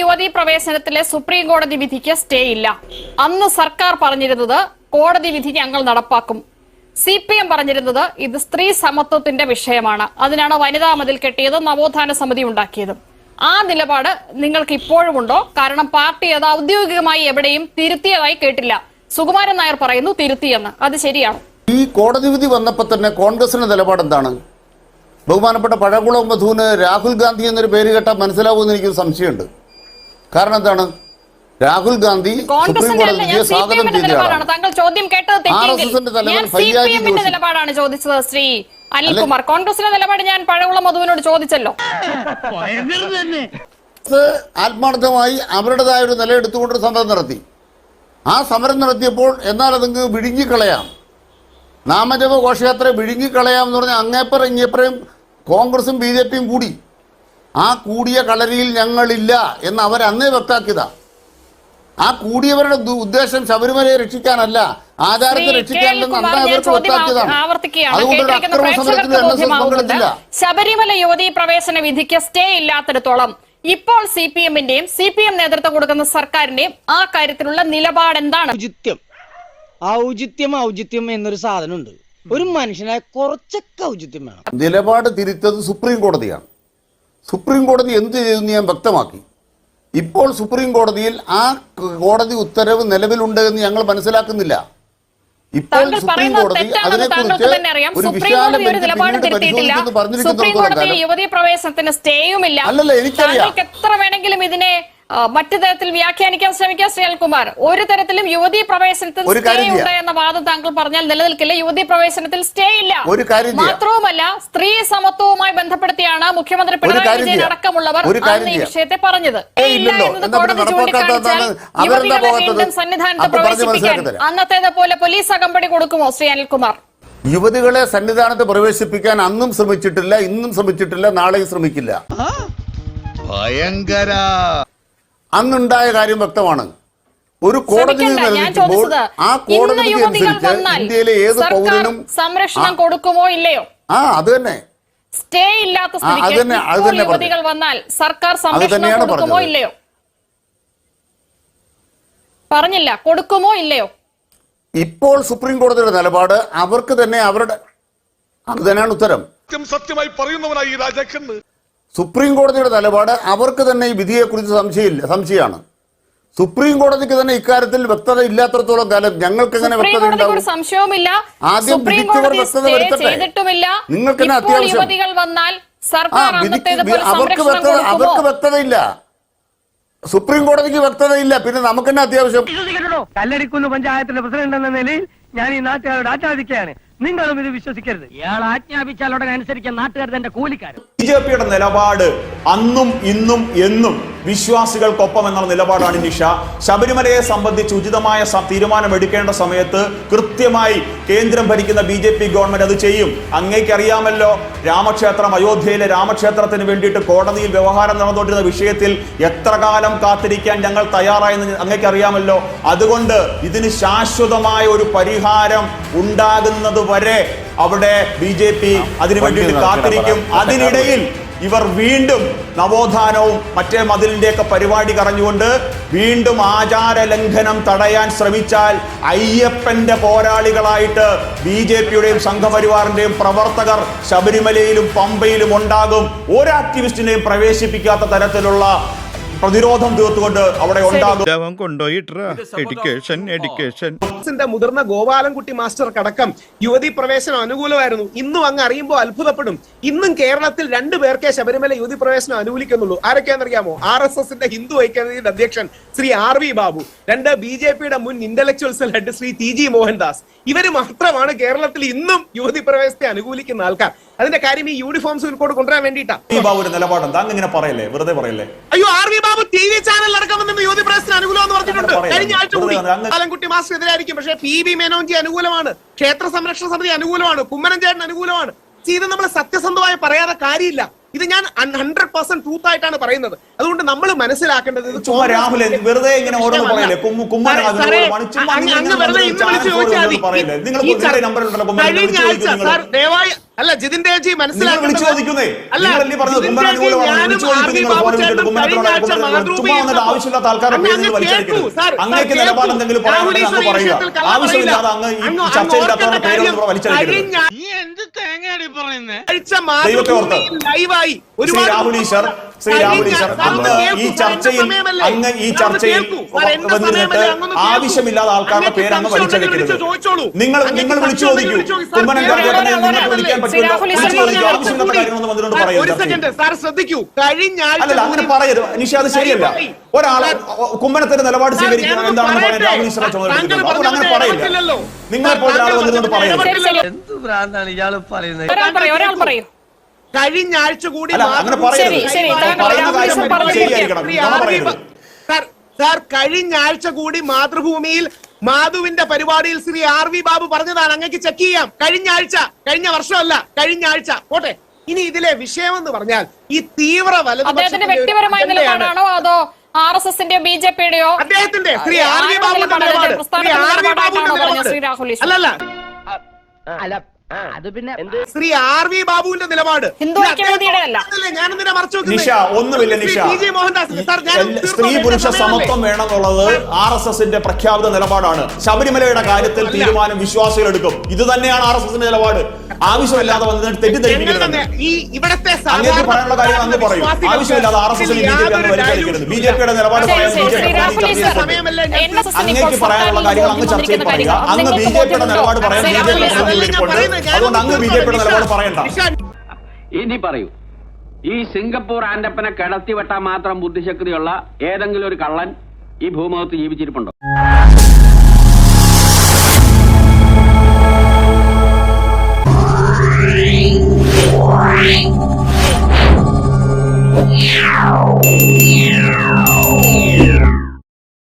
യുവതീ പ്രവേശനത്തിലെ സുപ്രീം കോടതി വിധിക്ക് സ്റ്റേ ഇല്ല. അന്ന് സർക്കാർ പറഞ്ഞിരുന്നത് കോടതി വിധി ഞങ്ങൾ നടപ്പാക്കും. സി പി എം പറഞ്ഞിരുന്നത് ഇത് സ്ത്രീ സമത്വത്തിന്റെ വിഷയമാണ്. അതിനാണ് വനിതാ മതിൽ കെട്ടിയതും നവോത്ഥാന സമിതി ഉണ്ടാക്കിയതും. ആ നിലപാട് നിങ്ങൾക്ക് ഇപ്പോഴുമുണ്ടോ? കാരണം പാർട്ടി അത് ഔദ്യോഗികമായി എവിടെയും തിരുത്തിയതായി കേട്ടില്ല. സുകുമാരൻ നായർ പറയുന്നു തിരുത്തിയെന്ന്. അത് ശരിയാണ്. ഈ കോടതി വിധി വന്നപ്പോൾ തന്നെ കോൺഗ്രസിന്റെ നിലപാട് എന്താണ്? ബഹുമാനപ്പെട്ട പഴകുളം വധുവിന് രാഹുൽ ഗാന്ധി എന്നൊരു പേര് കേട്ടാൽ മനസ്സിലാവുമെന്ന് എനിക്കൊരു സംശയമുണ്ട്. കാരണം എന്താണ്? രാഹുൽ ഗാന്ധി സുപ്രീം കോൺഗ്രസിന്റെ കോടതി അല്ല ഞാൻ വിധിയെ സി പി സ്വാഗതം എമ്മിന്റെ ചെയ്ത ആളാണ് താങ്കൾ ചോദ്യം കേട്ടത് തെറ്റിയെങ്കിൽ RSS ന്റെ തലവൻ ഞാൻ സി ഫയ്യാജി നിലപാടാണ് ചോദിച്ചത് ശ്രീ അനിൽകുമാർ. കോൺഗ്രസിന്റെ നിലപാട് ഞാൻ പഴവുള്ള മധുവിനോട് ചോദിച്ചല്ലോ. ആത്മാർത്ഥമായി അവരുടേതായ ഒരു നില എടുത്തുകൊണ്ട് സമരം നടത്തി. ആ സമരം നടത്തിയപ്പോൾ എന്നാൽ അതങ്ങ് വിഴുങ്ങിക്കളയാം. നാമജപ ഘോഷയാത്ര വിഴുങ്ങിക്കളയാം എന്ന് പറഞ്ഞാൽ അങ്ങേപ്പറ ഇങ്ങേപ്പറയും കോൺഗ്രസും ബി ജെ പിയും കൂടി ആ കൂടിയ കളരിയിൽ ഞങ്ങളില്ല എന്ന് അവർ അന്നേ വ്യക്താക്കിയതാ ആ കൂടിയവരുടെ ഉദ്ദേശം ശബരിമലയെ രക്ഷിക്കാനല്ല ആചാരത്തെ. രക്ഷിക്കാനല്ലെന്ന് ശബരിമല യുവതി പ്രവേശന വിധിക്ക് സ്റ്റേ ഇല്ലാത്തിടത്തോളം ഇപ്പോൾ സി പി എമ്മിന്റെയും സി പി എം നേതൃത്വം കൊടുക്കുന്ന സർക്കാരിന്റെയും ആ കാര്യത്തിലുള്ള നിലപാട് എന്താണ്? ഔചിത്യം. ഔചിത്യം ഔചിത്യം എന്നൊരു സാധനമുണ്ട്. ഒരു മനുഷ്യനായ കുറച്ചൊക്കെ ഔചിത്യം വേണം. നിലപാട് തിരുത്തത് സുപ്രീം കോടതിയാണ്. സുപ്രീം കോടതി എന്ത് ചെയ്തെന്ന് ഞാൻ വ്യക്തമാക്കി. ഇപ്പോൾ സുപ്രീം കോടതിയിൽ ആ കോടതി ഉത്തരവ് നിലവിലുണ്ട് എന്ന് ഞങ്ങൾ മനസ്സിലാക്കുന്നില്ല. ഇപ്പോൾ സുപ്രീം കോടതി അതിനെക്കുറിച്ച് ഒരു വിശാല സുപ്രീം കോടതി കാലം പ്രവേശനത്തിന് സ്റ്റേയുമില്ല. അല്ലല്ല, എനിക്കറിയാം. എത്ര വേണമെങ്കിലും ഇതിനെ മറ്റു തരത്തിൽ വ്യാഖ്യാനിക്കാൻ ശ്രമിക്കാം ശ്രീ അൽകുമാർ ഒരു തരത്തിലും യുവതി പ്രവേശനത്തിൽ സ്റ്റേ. ഉണ്ട് എന്ന വാദം താങ്കൾ പറഞ്ഞാൽ നിലനിൽക്കില്ല. യുവതി പ്രവേശനത്തിൽ സ്റ്റേ ഇല്ല. മാത്രവുമല്ല സ്ത്രീ സമത്വവുമായി ബന്ധപ്പെടുത്തിയാണ് മുഖ്യമന്ത്രി പിണറായി വിജയൻ. അടക്കമുള്ളവർ അന്ന് ഈ വിഷയത്തെ പറഞ്ഞത്. ഏയ് ഇല്ല എന്നത് കോടതി ചൂണ്ടിക്കാണിച്ചാൽ യുവതികളെ വീണ്ടും സന്നിധാനത്ത് പ്രവേശിപ്പിക്കാൻ അന്നത്തേത് പോലെ പോലീസ് അകമ്പടി കൊടുക്കുമോ ശ്രീ അനിൽകുമാർ? യുവതികളെ സന്നിധാനത്ത് പ്രവേശിപ്പിക്കാൻ അന്നും ശ്രമിച്ചിട്ടില്ല ഇന്നും ശ്രമിച്ചിട്ടില്ല നാളെയും ശ്രമിക്കില്ല. ഭയങ്കര അന്നുണ്ടായ കാര്യം വ്യക്തമാണ്. ഒരു കോടതി ആ കോടതി അനുസരിച്ച് ഇന്ത്യയിലെ ഏത് പൗരനും സംരക്ഷണം കൊടുക്കുമോ ഇല്ലയോ? ആ അത് തന്നെ. സ്റ്റേ ഇല്ലാത്ത യുവതികൾ വന്നാൽ സർക്കാർ സംരക്ഷണം കൊടുക്കുമോ ഇല്ലയോ? പറഞ്ഞില്ല. കൊടുക്കുമോ ഇല്ലയോ? ഇപ്പോൾ സുപ്രീം കോടതിയുടെ നിലപാട് അവർക്ക് തന്നെ അവരുടെ അത് തന്നെയാണ് ഉത്തരം. സത്യം സത്യമായി പറയുന്നവനായി ഈ രാജാക്കന്ന് സുപ്രീം കോടതിയുടെ നിലപാട് അവർക്ക് തന്നെ ഈ വിധിയെക്കുറിച്ച് സംശയമില്ല സംശയമാണ്. സുപ്രീം കോടതിക്ക് തന്നെ ഇക്കാര്യത്തിൽ വ്യക്തത ഇല്ലാത്തടത്തോളം കാലം ഞങ്ങൾക്ക് എങ്ങനെ സുപ്രീം വ്യക്തത കോടതിക്ക് ഒരു ഉണ്ടാവും? സംശയവുമില്ല. ആദ്യം വിധിച്ചവർ വ്യക്തത വരുത്തട്ടെ. നിങ്ങൾക്ക് തന്നെ അത്യാവശ്യം. അവർക്ക് വ്യക്തത അവർക്ക് വ്യക്തതയില്ല. സുപ്രീം കോടതിക്ക് വ്യക്തതയില്ല. പിന്നെ നമുക്ക് തന്നെ അത്യാവശ്യം? കല്ലടിക്കുന്ന പഞ്ചായത്തിന്റെ പ്രസിഡന്റ് എന്ന നിലയിൽ ഞാൻ ഈ നാട്ടുകാരോട് ആജ്ഞാപിക്കുകയാണ് നിങ്ങളും ഇത് വിശ്വസിക്കരുത്. ഇയാൾ ആജ്ഞാപിച്ചാൽ ഉടനെ അനുസരിക്കാൻ നാട്ടുകാർ തന്റെ കൂലിക്കാരൻ. ബി ജെ പിയുടെ നിലപാട് അന്നും ഇന്നും എന്നും വിശ്വാസികൾക്കൊപ്പം എന്നുള്ള നിലപാടാണ് നിഷ. ശബരിമലയെ സംബന്ധിച്ച് ഉചിതമായ തീരുമാനമെടുക്കേണ്ട തീരുമാനം എടുക്കേണ്ട സമയത്ത് കൃത്യമായി കേന്ദ്രം ഭരിക്കുന്ന ബി ജെ പി ഗവൺമെന്റ് അത് ചെയ്യും. അങ്ങേക്കറിയാമല്ലോ രാമക്ഷേത്രം അയോധ്യയിലെ രാമക്ഷേത്രത്തിന് വേണ്ടിയിട്ട് കോടതിയിൽ വ്യവഹാരം നടന്നുകൊണ്ടിരുന്ന വിഷയത്തിൽ എത്ര കാലം കാത്തിരിക്കാൻ ഞങ്ങൾ തയ്യാറായെന്ന് അങ്ങേക്കറിയാമല്ലോ. അതുകൊണ്ട് ഇതിന് ശാശ്വതമായ ഒരു പരിഹാരം ഉണ്ടാകുന്നത് വരെ അവിടെ ബി ജെ പി അതിനു വേണ്ടിയിട്ട് കാത്തിരിക്കും. അതിനിടയിൽ ഇവർ വീണ്ടും നവോത്ഥാനവും മറ്റേ മതിലിന്റെയൊക്കെ പരിപാടി കറഞ്ഞുകൊണ്ട് വീണ്ടും ആചാര ലംഘനം തടയാൻ ശ്രമിച്ചാൽ അയ്യപ്പന്റെ പോരാളികളായിട്ട് ബി ജെ പിയുടെയും സംഘപരിവാറിന്റെയും പ്രവർത്തകർ ശബരിമലയിലും പമ്പയിലും ഉണ്ടാകും. ഒരു ആക്ടിവിസ്റ്റിനെയും പ്രവേശിപ്പിക്കാത്ത തരത്തിലുള്ള പ്രതിരോധം തീർത്തുകൊണ്ട് അവിടെ ഉണ്ടാകും. മുതിർന്ന ഗോപാലൻകുട്ടി മാസ്റ്റർക്കടക്കം യുവതി പ്രവേശനം അനുകൂലമായിരുന്നു. ഇന്നും അങ്ങ് അറിയുമ്പോൾ അത്ഭുതപ്പെടും. ഇന്നും കേരളത്തിൽ രണ്ടു പേർക്കേ ശബരിമല യുവതി പ്രവേശനം അനുകൂലിക്കുന്നുള്ളൂ. ആരൊക്കെയാണെന്നറിയാമോ? ആർ എസ് എസിന്റെ ഹിന്ദു ഐക്യവേദിയുടെ അധ്യക്ഷൻ ശ്രീ ആർ വി ബാബു രണ്ട് ബി ജെ പിയുടെ മുൻ intellectuals head Shri T G Mohandas. ഇവർ മാത്രമാണ് കേരളത്തിൽ ഇന്നും യുവതി പ്രവേശത്തെ അനുകൂലിക്കുന്ന ആൾക്കാർ. അതിന്റെ കാര്യം ഈ യൂണിഫോം കോഡ് കൊണ്ടുവരാൻ വേണ്ടിയിട്ടാണ് ബാബു ഒരു നിലപാടും താങ്കൾ ഇങ്ങനെ പറയല്ലേ? വെറുതെ പറയല്ലേ? അയ്യോ R V Babu T V channel അടക്കമെന്ന് യുവതി പ്രവേശനം അനുകൂലമെന്ന് പറഞ്ഞിട്ടുണ്ട്. കഴിഞ്ഞ ആഴ്ച കൂടി ആലൻകുട്ടി മാസ്റ്റർ എതിരായിരിക്കും. പക്ഷേ പി ബി മേനോൻജി അനുകൂലമാണ്. ക്ഷേത്ര സംരക്ഷണ സമിതി അനുകൂലമാണ്. കുമ്മനം ചേട്ടൻ അനുകൂലമാണ്. ഇത് നമ്മൾ സത്യസന്ധമായി പറയാതെ കാര്യമില്ല. ഇത് ഞാൻ ഹൺഡ്രഡ് പെർസെന്റ് ട്രൂത്ത് ആയിട്ടാണ് പറയുന്നത്. അതുകൊണ്ട് നമ്മൾ മനസ്സിലാക്കേണ്ടത് ഇത് രാഹുൽ വെറുതെ ഇങ്ങനെ കഴിഞ്ഞ ആഴ്ച സാർ ദയവായി അല്ല ജിതിൻ മനസ്സിലാക്കി നിങ്ങൾ മനസ്സിലാക്കേണ്ടത് വിളിച്ചു അല്ല, ഞാനും ആർ. കഴിഞ്ഞ ആഴ്ച മാതൃഭൂമിയിൽ കേൾക്കൂ, സാർ, രാഹുൽ ഈശ്വർ വിഷയത്തിൽ കള്ളം പറയില്ല. അങ്ങ് ഓർക്കേണ്ട കാര്യം കഴിഞ്ഞ ദൈവത്തെ ഓർത്ത്. പറയുന്നത് ലൈവായി ശ്രീ ഒരുപാട് രാഹുൽ ഈശ്വർ ശ്രീ രാമകൃഷ്ണൻ കേൾക്കൂ, ഈ ചർച്ചയിൽ? അങ്ങ് ഈ ചർച്ചയിൽ വന്നിരുന്നിട്ട് സമയമല്ലേ? അങ്ങൊന്ന് കേൾക്കൂ. ആവശ്യമില്ലാതെ ആൾക്കാരുടെ പേര് അങ്ങ് വലിച്ചടിക്കരുത്. നിങ്ങൾ നിങ്ങൾ വിളിച്ചു ചോദിക്കൂ വിളിച്ച് ചോദിക്കൂ. കുമ്മനം ഒരാൾ- ചേട്ടനെ നിങ്ങൾക്ക് വിളിക്കാൻ പറ്റില്ല വിളിച്ചു ചോദിക്കൂ ആവശ്യമില്ലാത്ത കാര്യങ്ങളൊന്നും വന്നിട്ടുണ്ട് സാർ ശ്രദ്ധിക്കൂ കഴിഞ്ഞ അല്ലല്ല അങ്ങനെ പറയരുത് നിഷ അത് ശരിയല്ല ഒരാൾ ഒരാളെ കുമ്മനത്തിന്റെ നിലപാട് സ്വീകരിക്കണം എന്താണെന്ന് പറയാൻ രാമകൃഷ്ണ രാഹുൽ എടുത്തിട്ടുണ്ട്. അതുകൊണ്ട് അങ്ങനെ പറയില്ല ഇടപെട്ടില്ലല്ലോ. നിങ്ങളെ പോലെ ഒരാൾ വന്നിരുന്നുകൊണ്ട് പറയരുത് ശരി. എന്ത് ഭ്രാന്താണ് ഇയാൾ പറയുന്നത് ഒരാൾ പറയൂ ഒരാൾ പറയൂ കഴിഞ്ഞ ആഴ്ച കൂടി സാർ കഴിഞ്ഞ ആഴ്ച കൂടി മാതൃഭൂമിയിൽ മാധുവിന്റെ പരിപാടിയിൽ ശ്രീ ആർ വി ബാബു പറഞ്ഞതാണ്. അങ്ങക്ക് ചെക്ക് ചെയ്യാം. കഴിഞ്ഞ ആഴ്ച കഴിഞ്ഞ വർഷമല്ല കഴിഞ്ഞ ആഴ്ച. പോട്ടെ. ഇനി ഇതിലെ വിഷയമെന്ന് പറഞ്ഞാൽ ഈ തീവ്ര വലതുപക്ഷ വലതുപക്ഷത്തിന്റെ വ്യക്തിപരമായ. നിലപാടാണോ അതോ ആർ എസ് എസിന്റെയോ ബി ജെ പിയുടെയോ? അദ്ദേഹത്തിന്റെ ശ്രീ ആർ വി ബാബുവിന്റെ നിലപാട്? അല്ലല്ല. അല്ല അത് പിന്നെ ശ്രീ ആർ വി ബാബുവിന്റെ നിലപാട്. എന്തിനാ മറച്ചു നിഷ ഒന്നുമില്ല നിഷ. മോഹൻദാസ് സാർ ഞാൻ സ്ത്രീ പുരുഷ സമത്വം വേണമെന്നുള്ളത് ആർ എസ് എസിന്റെ പ്രഖ്യാപിത നിലപാടാണ്. ശബരിമലയുടെ കാര്യത്തിൽ തീരുമാനം വിശ്വാസികൾ എടുക്കും ഇത് തന്നെയാണ് ആർ എസ് എസിന്റെ നിലപാട്. ആവശ്യമില്ലാതെ വന്നിട്ട് തെറ്റിദ്ധരിപ്പിക്കുന്നത് ഈ ഇവിടത്തെ അങ്ങേക്ക് പറയാനുള്ള കാര്യം അങ്ങ് പറയൂ. ആവശ്യമില്ലാതെ ആർ എസ് എസിന് ബി ജെ പി അങ്ങ് ബി ജെ പിയുടെ നിലപാട് പറയാൻ അങ്ങേക്ക് പറയാനുള്ള കാര്യങ്ങൾ അങ്ങ് ചർച്ചയിൽ പറയുക. അങ്ങ് ബി ജെ പിയുടെ നിലപാട് പറയാൻ ബി ജെ പി അതുകൊണ്ട് അങ്ങ് ബി ജെ പിയുടെ നിലപാട് പറയണ്ട. ഇനി പറയൂ. ഈ സിംഗപ്പൂർ ആൻഡപ്പനെ കിടത്തിവെട്ടാൻ മാത്രം ബുദ്ധിശക്തിയുള്ള ഏതെങ്കിലും ഒരു കള്ളൻ ഈ ഭൂമുഖത്ത് ജീവിച്ചിരിപ്പുണ്ടോ?